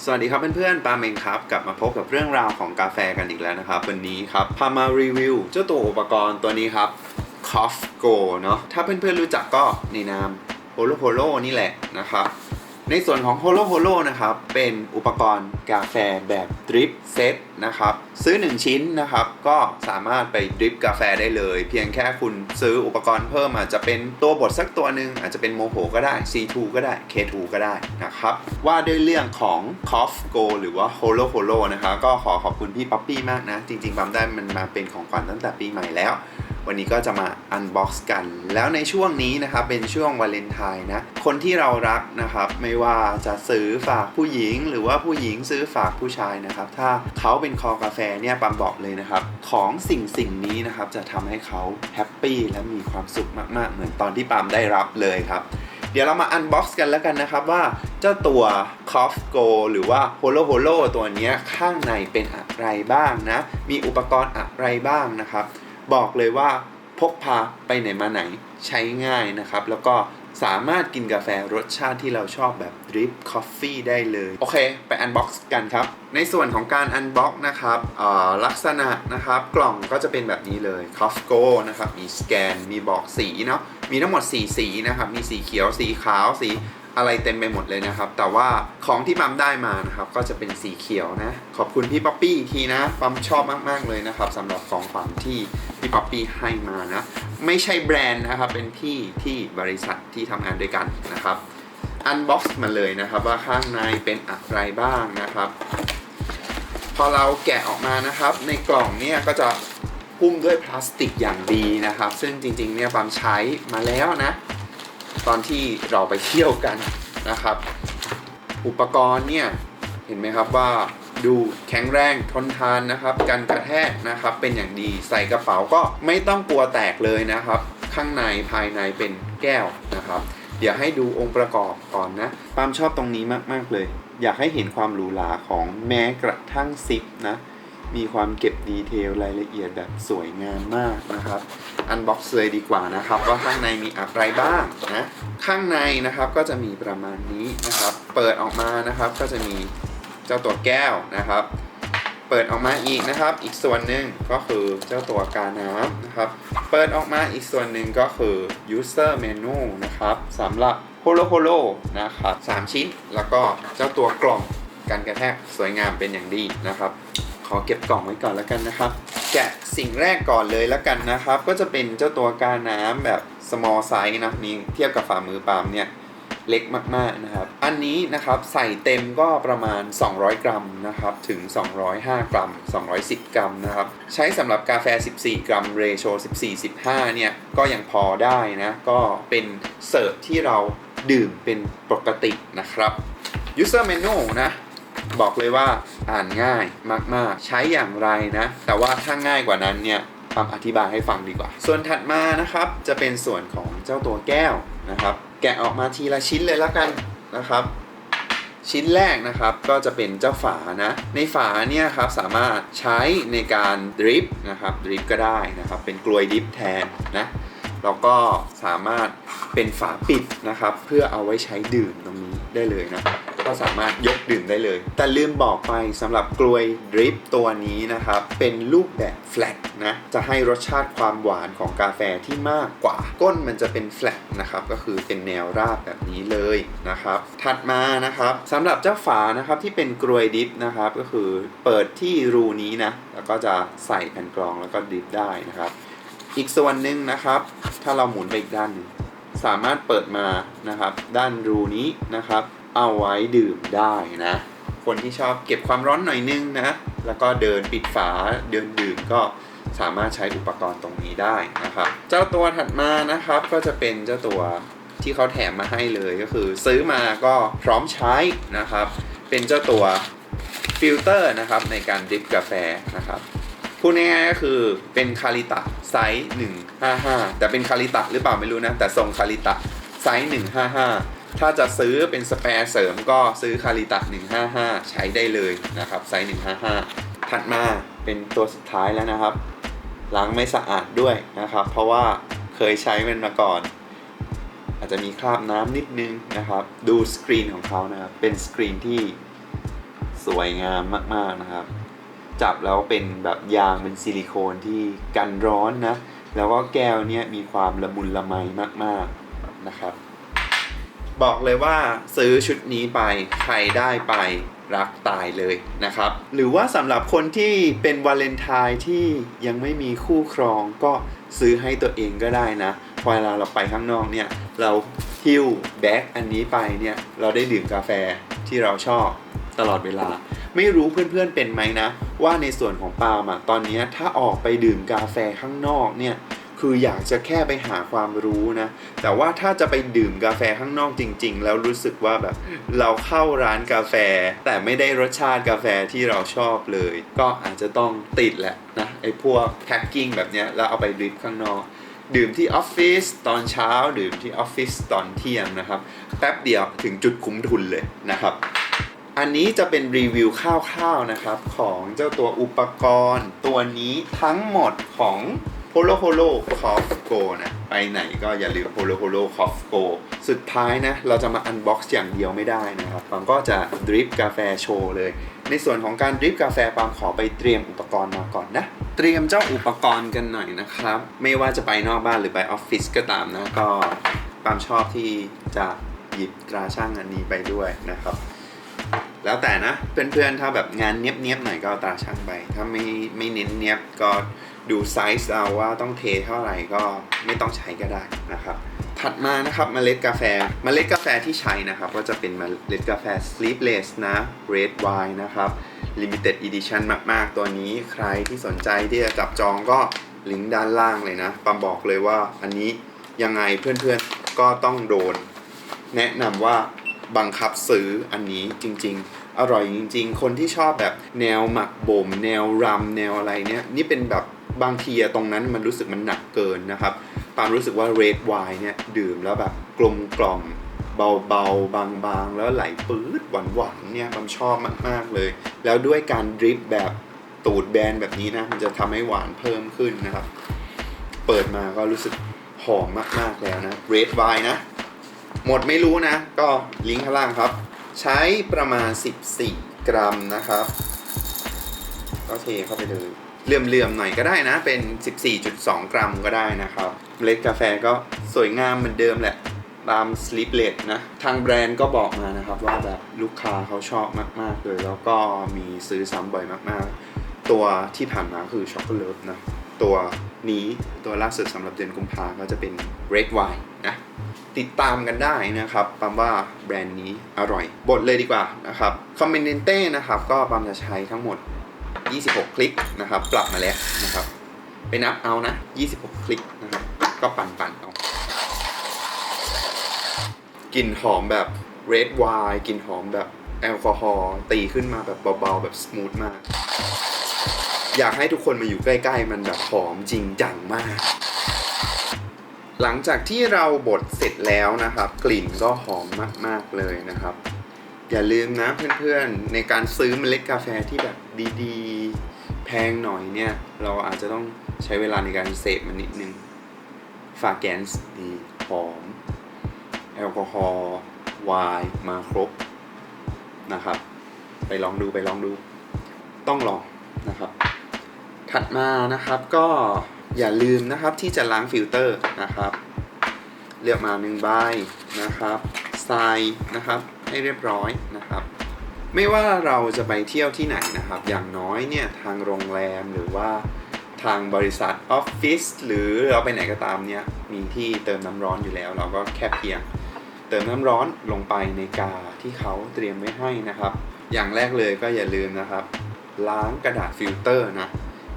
สวัสดีครับเพื่อนๆ ปาเมงครับ กลับมาพบกับเรื่องราวของกาแฟกันอีกแล้วนะครับ วันนี้ครับ พามารีวิว เจ้าตัวอุปกรณ์ตัวนี้ครับ Coff Go เนาะถ้าเพื่อนๆรู้จักก็ในนาม Holo Holo นี่แหละนะครับ ในส่วนของ Holo Holo นะครับ เป็นอุปกรณ์กาแฟแบบดริปเซตนะครับ ซื้อ 1 ชิ้นนะครับ ก็สามารถไปดริปกาแฟได้เลย เพียงแค่คุณซื้ออุปกรณ์เพิ่มอาจจะเป็นตัวบดสักตัวหนึ่งอาจจะเป็นโมโหก็ได้ C2 ก็ได้ K2 ก็ได้นะครับ ว่าด้วยเรื่องของ c o f Go หรือว่า Holo Holo นะครับก็ขอขอบคุณพี่ป๊อปปี้มากนะ จริงๆปั๊มได้มันมาเป็นของขวัญตั้งแต่ปีใหม่แล้ววันนี้ก็จะมาอันบ็อกซ์กัน แล้วในช่วงนี้นะครับ เป็นช่วงวาเลนไทน์นะ คนที่เรารักนะครับ ไม่ว่าจะซื้อฝากผู้หญิง หรือว่าผู้หญิงซื้อฝากผู้ชายนะครับ ถ้าเขาเป็นคอกาแฟเนี่ยปั๊มบอกเลยนะครับ ของสิ่งสิ่งนี้นะครับ จะทำให้เขาแฮปปี้และมีความสุขมากๆ เหมือนตอนที่ปั๊มได้รับเลยครับเดี๋ยวเรามาอันบ็อกซ์กันแล้วกันนะครับว่าเจ้าตัว Cough Go หรือว่า Holo Holo ตัวนี้ข้างในเป็นอะไรบ้างนะ มีอุปกรณ์อะไรบ้างนะครับ บอกเลยว่าพกพาไปไหนมาไหนใช้ง่ายนะครับ แล้วก็ สามารถกินกาแฟรสชาติที่เราชอบแบบดริปคอฟฟี่ได้เลย โอเค ไปอันบ็อกซ์กันครับ ในส่วนของการอันบ็อกซ์นะครับลักษณะนะครับ กล่องก็จะเป็นแบบนี้เลย c o f g o นะครับ มีสแกน มีบอกสีเนาะมีทั้งหมด 4 สีนะครับ มีสีเขียวสีขาวสี อะไรเต็มไปหมดเลยนะครับ แต่ว่าของที่ปั๊มได้มานะครับ ก็จะเป็นสีเขียวนะ ขอบคุณพี่ป๊อปปี้อีกทีนะปั๊มชอบมากๆเลยนะครับสำหรับของขวัญที่พี่ป๊อปปี้ให้มานะไม่ใช่แบรนด์นะครับ เป็นพี่ที่บริษัทที่ทำงานด้วยกันนะครับอันบ็อกซ์มาเลยนะครับ ว่าข้างในเป็นอะไรบ้างนะครับ พอเราแกะออกมานะครับ ในกล่องเนี่ยก็จะหุ้มด้วยพลาสติกอย่างดีนะครับ ซึ่งจริงๆเนี่ยปั๊มใช้มาแล้วนะ ตอนที่เราไปเที่ยวกันนะครับ อุปกรณ์เนี่ยเห็นไหมครับว่าดูแข็งแรงทนทานนะครับกันกระแทกนะครับเป็นอย่างดีใส่กระเป๋าก็ไม่ต้องกลัวแตกเลยนะครับ ข้างในภายในเป็นแก้วนะครับ เดี๋ยวให้ดูองค์ประกอบก่อนนะปามชอบตรงนี้มากๆเลย อยากให้เห็นความหรูหราของแม้กระทั่งซิปนะ มีความเก็บดีเทลรายละเอียดแบบสวยงามมากนะครับ อันบ็อกซ์เลยดีกว่านะครับ ว่าข้างในมีอะไรบ้างนะ ข้างในนะครับก็จะมีประมาณนี้นะครับ เปิดออกมานะครับก็จะมีเจ้าตัวแก้วนะครับ เปิดออกมาอีกนะครับ อีกส่วนหนึ่งก็คือเจ้าตัวกาน้ำนะครับ เปิดออกมาอีกส่วนหนึ่งก็คือ user menu นะครับสำหรับ Holo Holo นะครับ3ชิ้น แล้วก็เจ้าตัวกล่องกันกระแทกสวยงามเป็นอย่างดีนะครับ อเก็บกล่องไว้ก่อนแล้วกันนะครับ แกะสิ่งแรกก่อนเลยแล้วกันนะครับ ก็จะเป็นเจ้าตัวกาน้ำแบบ small size นะนี่เทียบกับฝ่ามือปามเนี่ยเล็กมากๆนะครับ อันนี้นะครับใส่เต็มก็ประมาณ 200 กรัมนะครับถึง 205 กรัม 210 กรัมนะครับ ใช้สำหรับกาแฟ 14 กรัมเรโช14-15 เนี่ย ก็ยังพอได้นะ ก็เป็นเสิร์ฟที่เราดื่มเป็นปกตินะครับ user menu นะ บอกเลยว่าอ่านง่ายมากๆ ใช้อย่างไรนะ แต่ว่าถ้าง่ายกว่านั้นเนี่ยปามอธิบายให้ฟังดีกว่า ส่วนถัดมานะครับจะเป็นส่วนของเจ้าตัวแก้วนะครับ แกะออกมาทีละชิ้นเลยแล้วกันนะครับชิ้นแรกนะครับก็จะเป็นเจ้าฝานะ ในฝาเนี่ยครับสามารถใช้ในการดริปนะครับดริปก็ได้นะครับ เป็นกลวยดริปแทนนะแล้วก็สามารถเป็นฝาปิดนะครับ เพื่อเอาไว้ใช้ดื่มตรงนี้ได้เลยนะ ก็สามารถยกดื่มได้เลย แต่ลืมบอกไปสำหรับกลวยดริปตัวนี้นะครับ เป็นรูปแบบแฟลตนะ จะให้รสชาติความหวานของกาแฟที่มากกว่า ก้นมันจะเป็นแฟลตนะครับ ก็คือเป็นแนวราบแบบนี้เลยนะครับ ถัดมานะครับสำหรับเจ้าฝานะครับที่เป็นกลวยดริปนะครับ ก็คือเปิดที่รูนี้นะ แล้วก็จะใส่แผ่นกรองแล้วก็ดริปได้นะครับ อีกส่วนหนึ่งนะครับ ถ้าเราหมุนไปอีกด้านนึงสามารถเปิดมานะครับ ด้านรูนี้นะครับ เอาไว้ดื่มได้นะ คนที่ชอบเก็บความร้อนหน่อยนึงนะ แล้วก็เดินปิดฝาเดินดื่มก็สามารถใช้อุปกรณ์ตรงนี้ได้นะครับ เจ้าตัวถัดมานะครับก็จะเป็นเจ้าตัวที่เขาแถมมาให้เลยก็คือ ซื้อมาก็พร้อมใช้นะครับ เป็นเจ้าตัวฟิลเตอร์นะครับในการดริปกาแฟนะครับพูดง่ายๆก็คือเป็นคาริตะไซส์155 แต่เป็นคาริตะหรือเปล่าไม่รู้นะ แต่ทรงคาริตะไซส์155 ถ้าจะซื้อเป็นสเปร์เสริมก็ซื้อคาริตะ155 ใช้ได้เลยนะครับไซส์155 ถัดมาเป็นตัวสุดท้ายแล้วนะครับล้างไม่สะอาดด้วยนะครับ เพราะว่าเคยใช้มันมาก่อน อาจจะมีคราบน้ำนิดนึงนะครับ ดูสกรีนของเขานะครับ เป็นสกรีนที่สวยงามมากๆนะครับ จับแล้วเป็นแบบยางเป็นซิลิโคนที่กันร้อนนะ แล้วก็แก้วเนี่ยมีความละมุนละไมมากๆนะครับ บอกเลยว่าซื้อชุดนี้ไปใครได้ไปรักตายเลยนะครับ หรือว่าสำหรับคนที่เป็นวาเลนไทน์ที่ยังไม่มีคู่ครองก็ซื้อให้ตัวเองก็ได้นะพอเวลาเราไปข้างนอกเนี่ย เราหิ้วแบ็กอันนี้ไปเนี่ย เราได้ดื่มกาแฟที่เราชอบตลอดเวลา ไม่รู้เพื่อนๆเป็นไหมนะ ว่าในส่วนของปาล์มอะตอนนี้ถ้าออกไปดื่มกาแฟข้างนอกเนี่ย คืออยากจะแค่ไปหาความรู้นะ แต่ว่าถ้าจะไปดื่มกาแฟข้างนอกจริง ๆ แล้วรู้สึกว่าแบบเราเข้าร้านกาแฟ แต่ไม่ได้รสชาติกาแฟที่เราชอบเลย ก็อาจจะต้องติดแหละนะไอ้พวกแพ็คกิ้งแบบเนี้ยแล้วเอาไปดริปข้างนอก ดื่มที่ออฟฟิศตอนเช้า ดื่มที่ออฟฟิศตอนเที่ยงนะครับแป๊บเดียวถึงจุดคุ้มทุนเลยนะครับอันนี้จะเป็นรีวิวคร่าวๆนะครับ ของเจ้าตัวอุปกรณ์ ตัวนี้ทั้งหมดของ Polo Polo Cough Go นะ ไปไหนก็อย่าลืม Polo Polo Cough Go สุดท้ายนะ เราจะมาอันบ็อกซ์อย่างเดียวไม่ได้นะครับปังก็จะดริปกาแฟโชว์เลย ในส่วนของการดริปกาแฟปังขอไปเตรียมอุปกรณ์มาก่อนนะ เตรียมเจ้าอุปกรณ์กันหน่อยนะครับ ไม่ว่าจะไปนอกบ้านหรือไปออฟฟิศก็ตามนะ ก็ปามชอบที่จะหยิบตราช่างอันนี้ไปด้วยนะครับแล้วแต่นะเพื่อนๆถ้าแบบงานเนี้ยบๆหน่อยก็ตราช่างไป ถ้าไม่ไม่เน้นเนี้ยบก็ ดูไซส์เอาว่าต้องเทเท่าไหร่ก็ไม่ต้องใช้ก็ได้นะครับ ถัดมานะครับเมล็ดกาแฟเมล็ดกาแฟที่ใช้นะครับ ก็จะเป็นเมล็ดกาแฟ Sleepless นะ Red Wine นะครับ Limited Edition มากๆ ตัวนี้ใครที่สนใจที่จะจับจองก็ลิงก์ด้านล่างเลยนะปามบอกเลยว่าอันนี้ยังไงเพื่อนๆก็ต้องโดน แนะนำว่าบังคับซื้ออันนี้จริง ๆ อร่อยจริง ๆ คนที่ชอบแบบแนวหมักบ่ม แนวรำแนวอะไรเนี่ยนี่เป็นแบบ บางทีอะตรงนั้นมันรู้สึกมันหนักเกินนะครับปามรู้สึกว่า red wine เนี่ยดื่มแล้วแบบกลมกล่อมเบาๆ บางๆ แล้วไหลปื๊ดหวานๆเนี่ยปามชอบมากๆเลย แล้วด้วยการดริปแบบตูดแบนแบบนี้นะมันจะทำให้หวานเพิ่มขึ้นนะครับ เปิดมาก็รู้สึกหอมมากๆแล้วนะ red wine นะ หมดไม่รู้นะ ก็ลิงก์ข้างล่างครับ ใช้ประมาณ 14 กรัมนะครับก็เทเข้าไปเลย เหลื่อมๆหน่อยก็ได้นะ เป็น 14.2 กรัมก็ได้นะครับเมล็ดกาแฟก็สวยงามเหมือนเดิมแหละตาม Sleepless นะ ทางแบรนด์ก็บอกมานะครับ ว่าแบบลูกค้าเขาชอบมากๆเลย แล้วก็มีซื้อซ้ำบ่อยมากๆ ตัวที่ผ่านมาคือช็อกโกแลตนะ ตัวนี้ตัวล่าสุดสำหรับเดือนกุมภาก็จะเป็น Red Wine นะติดตามกันได้นะครับปั๊มว่าแบรนด์นี้อร่อย บทเลยดีกว่านะครับคอมเมนเต้นะครับ ก็ปั๊มจะใช้ทั้งหมด 26 คลิกนะครับ ปรับมาแล้วนะครับ ไปนับเอานะ 26 คลิกนะครับ ก็ปั่นปั่นเอากลิ่นหอมแบบ red wine กลิ่นหอมแบบแอลกอฮอล์ตีขึ้นมาแบบเบาๆ แบบสมูทมาก อยากให้ทุกคนมาอยู่ใกล้ๆ มันแบบหอมจริงจังมาก หลังจากที่เราบดเสร็จแล้วนะครับ กลิ่นก็หอมมากๆเลยนะครับ อย่าลืมนะเพื่อนๆ ในการซื้อเมล็ดกาแฟที่แบบดีๆ แพงหน่อยเนี่ย เราอาจจะต้องใช้เวลาในการเสพมันนิดนึงฟาแกนส์ดีหอม แอลกอฮอล์ไวน์มาครบนะครับ ไปลองดูไปลองดู ต้องลองนะครับ ถัดมานะครับก็อย่าลืมนะครับที่จะล้างฟิลเตอร์นะครับ เลือกมาหนึ่งใบนะครับทรายนะครับ ให้เรียบร้อยนะครับ ไม่ว่าเราจะไปเที่ยวที่ไหนนะครับ อย่างน้อยเนี่ยทางโรงแรมหรือว่าทางบริษัทออฟฟิศหรือเราไปไหนก็ตามเนี่ยมีที่เติมน้ำร้อนอยู่แล้ว เราก็แค่เพียง เติมน้ำร้อนลงไปในกาที่เขาเตรียมไว้ให้นะครับ อย่างแรกเลยก็อย่าลืมนะครับ ล้างกระดาษฟิลเตอร์นะ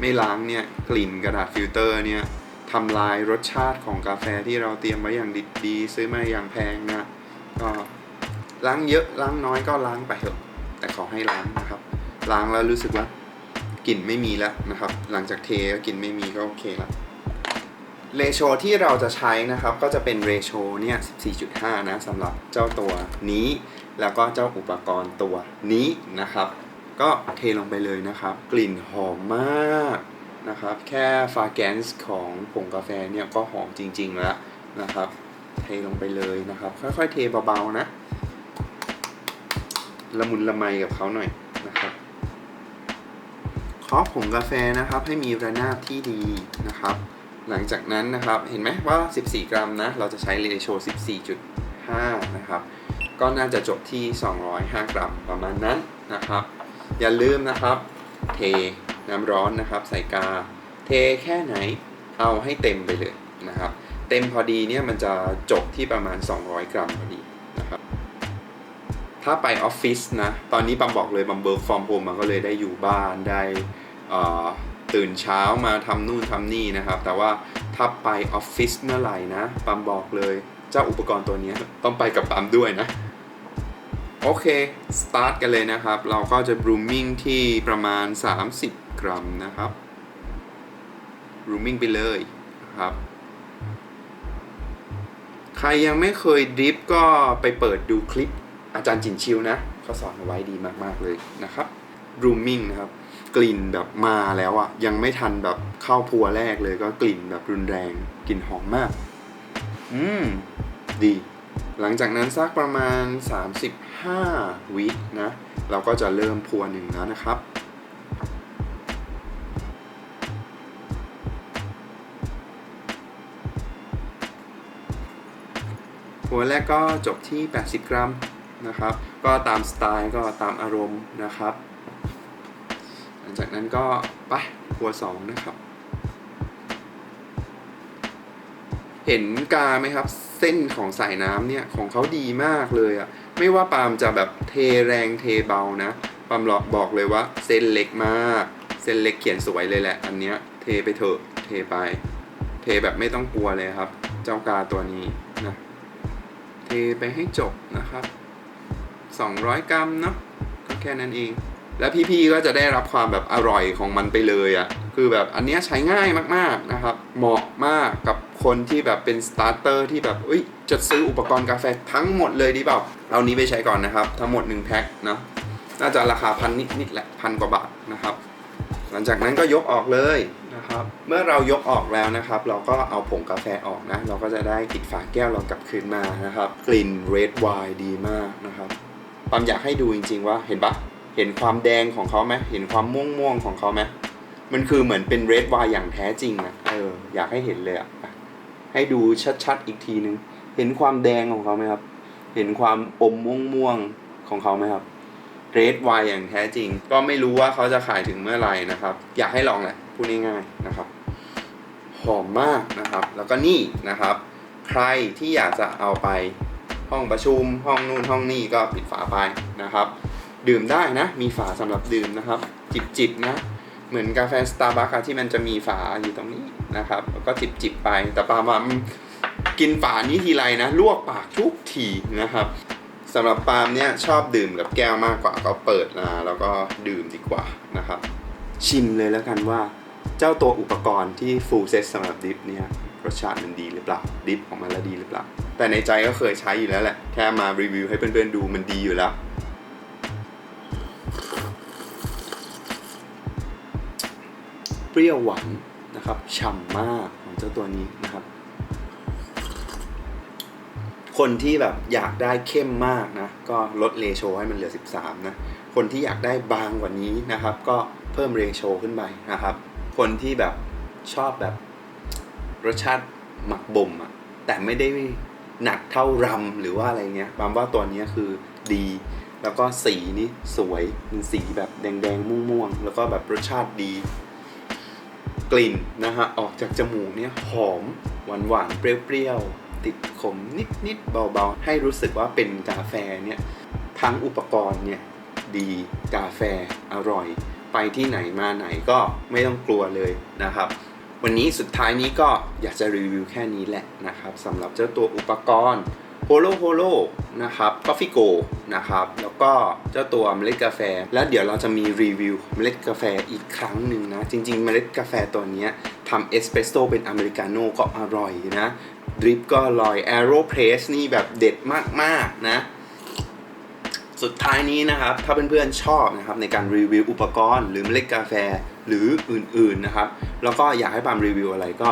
ไม่ล้างเนี่ยกลิ่นกระดาษฟิลเตอร์เนี่ยทำลายรสชาติของกาแฟที่เราเตรียมไว้อย่างดีๆซื้อมาอย่างแพงนะก็ ล้างเยอะล้างน้อยก็ล้างไปเถอะ แต่ขอให้ล้างนะครับ ล้างแล้วรู้สึกว่ากลิ่นไม่มีแล้วนะครับ หลังจากเทก็กลิ่นไม่มีก็โอเคแล้วเรโชที่เราจะใช้นะครับ ก็จะเป็นเรโชเนี่ย14.5 นะสำหรับเจ้าตัวนี้ แล้วก็เจ้าอุปกรณ์ตัวนี้นะครับ ก็เทลงไปเลยนะครับ กลิ่นหอมมากนะครับ แค่ฟาแกนส์ของผงกาแฟเนี่ยก็หอมจริงๆแล้วนะครับ เทลงไปเลยนะครับ ค่อยๆเทเบาๆนะ ละมุนละไมกับเขาหน่อยนะครับเคาะผงกาแฟนะครับ ให้มีระนาบที่ดีนะครับ หลังจากนั้นนะครับเห็นไหมว่า 14 กรัมนะ เราจะใช้เรโช14.5 นะครับ ก็น่าจะจบที่ 205 กรัมประมาณนั้นนะครับ อย่าลืมนะครับ เทน้ำร้อนนะครับ ใส่กา เทแค่ไหนเอาให้เต็มไปเลยนะครับ เต็มพอดีเนี่ยมันจะจบที่ประมาณ 200 กรัมพอดีนะครับ ถ้าไปออฟฟิศนะ ตอนนี้ปัมบอกเลยปัมเบิร์กฟอร์มโฮมมันก็เลยได้อยู่บ้านได้ตื่นเช้ามาทำนู่นทำนี่นะครับ แต่ว่าถ้าไปออฟฟิศเมื่อไหร่นะปัมบอกเลยเจ้าอุปกรณ์ตัวนี้ต้องไปกับปัมด้วยนะ โอเค สตาร์ทกันเลยนะครับ เราก็จะบรูมิ่งที่ประมาณ 30 กรัมนะครับบรูมิ่งไปเลยนะครับใครยังไม่เคยดริฟก็ไปเปิดดูคลิป อาจารย์จินชิวนะเขาสอนเอาไว้ดีมากๆเลยนะครับบรูมมิ่งนะครับ กลิ่นแบบมาแล้วอะยังไม่ทันแบบเข้าพัวแรกเลยก็กลิ่นแบบรุนแรงกลิ่นหอมมาก อืม ดี หลังจากนั้นสักประมาณ 35 วินะ เราก็จะเริ่มพัวหนึ่งแล้วนะครับหัวแรกก็จบที่ 80 กรัม นะครับ ก็ตามสไตล์ก็ตามอารมณ์นะครับ หลังจากนั้นก็ไปหัวสองนะครับ เห็นกาไหมครับ เส้นของสายน้ำเนี่ยของเขาดีมากเลยอะไม่ว่าปาล์มจะแบบเทแรงเทเบานะปาล์มบอกเลยว่า เส้นเล็กมาก เส้นเล็กเขียนสวยเลยแหละ อันเนี้ยเทไปเถอะเทไป เทแบบไม่ต้องกลัวเลยครับ เจ้ากาตัวนี้นะเทไปให้จบนะครับ 200 กรัมเนาะก็แค่นั้นเอง แล้วพี่ๆก็จะได้รับความแบบอร่อยของมันไปเลยอะ่ะคือแบบอันเนี้ยใช้ง่ายมากๆนะครับ เหมาะมากกับคนที่แบบเป็นสตาร์เตอร์ที่แบบเอ้ยจะซื้ออุปกรณ์กาแฟทั้งหมดเลยดีเปล่าเอานี้ไปใช้ก่อนนะครับ ทั้งหมด1แพ็คเนาะน่าจะราคาพันนิดๆแหละพันกว่าบาทนะครับ หลังจากนั้นก็ยกออกเลยนะครับ เมื่อเรายกออกแล้วนะครับ เราก็เอาผงกาแฟออกนะ เราก็จะได้ปิดฝาแก้วเรากลับคืนมานะครับ กลิ่นเรดไวน์ดีมาก นะความอยากให้ดูจริง ๆ ว่าเห็นปะเห็นความแดงของเขาไหมเห็นความม่วงม่วงๆของเขาไหมมันคือเหมือนเป็นเรดวน์อย่างแท้จริงนะเอออยากให้เห็นเลยอะให้ดูชัดๆอีกทีนึง เห็นความแดงของเขาไหมครับ เห็นความอมม่วงม่วงๆของเขาไหมครับเรดวน์อย่างแท้จริง ก็ไม่รู้ว่าเขาจะขายถึงเมื่อไหร่นะครับ อยากให้ลองแหละพูดง่ายๆนะครับ หอมมากนะครับ แล้วก็นี่นะครับ ใครที่อยากจะเอาไป ห้องประชุม ห้องนู่นห้องนี่ก็ปิดฝาไปนะครับ ดื่มได้นะ มีฝาสำหรับดื่มนะครับ จิบๆนะ เหมือนกาแฟสตาร์บัคที่มันจะมีฝาอยู่ตรงนี้นะครับแล้วก็จิบไป แต่ปาลมามกินฝานี้ทีไรนะลวกปากทุกทีนะครับสำหรับปาล์มเนี่ยชอบดื่มกับแก้วมากกว่าก็เปิดมาแล้วก็ดื่มดีกว่านะครับ ชิมเลยแล้วกันว่า เจ้าตัวอุปกรณ์ที่ full set สำหรับดิฟเนี่ย รสชาติมันดีหรือเปล่าดิฟของมันแล้วดีหรือเปล่า แต่ในใจก็เคยใช้อยู่แล้วแหละ แค่มารีวิวให้เพื่อนๆดูมันดีอยู่แล้ว เปรี้ยวหวานนะครับฉ่ำมากของเจ้าตัวนี้นะครับ คนที่แบบอยากได้เข้มมากนะ ก็ลดเรโชให้มันเหลือ 13 นะ คนที่อยากได้บางกว่านี้นะครับ ก็เพิ่มเรโชขึ้นไปนะครับ คนที่แบบชอบแบบ รสชาติหมักบ่มอะแต่ไม่ได้หนักเท่ารำหรือว่าอะไรเงี้ยบามว่าตัวนี้คือดี แล้วก็สีนี่สวยเป็นสีแบบแดงๆม่วงๆแล้วก็แบบรสชาติดี กลิ่นนะฮะออกจากจมูกเนี่ยหอมหวานหวานๆเปรี้ยวๆติดขมนิดๆเบาๆ ให้รู้สึกว่าเป็นกาแฟเนี่ยทั้งอุปกรณ์เนี่ยดีกาแฟอร่อย ไปที่ไหนมาไหนก็ไม่ต้องกลัวเลยนะครับ วันนี้สุดท้ายนี้ก็อยากจะรีวิวแค่นี้แหละนะครับสำหรับเจ้าตัวอุปกรณ์ Holo Holo นะครับ Coffee Go นะครับแล้วก็เจ้าตัวเมล็ดกาแฟ แล้วเดี๋ยวเราจะมีรีวิวเมล็ดกาแฟอีกครั้งหนึ่งนะ จริง ๆ เมล็ดกาแฟตัวนี้ทำเอสเปรสโซ่เป็นอเมริกาโน่ก็อร่อยนะดริปก็อร่อย Aeropress นี่แบบเด็ดมากๆนะ สุดท้ายนี้นะครับ ถ้าเพื่อนๆชอบนะครับในการรีวิวอุปกรณ์หรือเมล็ดกาแฟหรืออื่นๆนะครับ แล้วก็อยากให้ปามรีวิวอะไรก็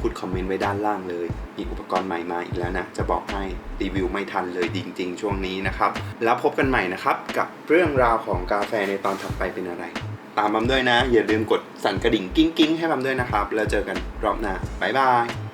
พูดคอมเมนต์ไว้ด้านล่างเลย มีอุปกรณ์ใหม่มาอีกแล้วนะ จะบอกให้รีวิวไม่ทันเลยจริง ๆ ช่วงนี้นะครับ แล้วพบกันใหม่นะครับ กับเรื่องราวของกาแฟในตอนถัดไปเป็นอะไร ตามบัมด้วยนะ อย่าลืมกดสั่นกระดิ่งกิ้งกิ้งๆให้บัมด้วยนะครับ แล้วเจอกันรอบหน้าบ๊ายบาย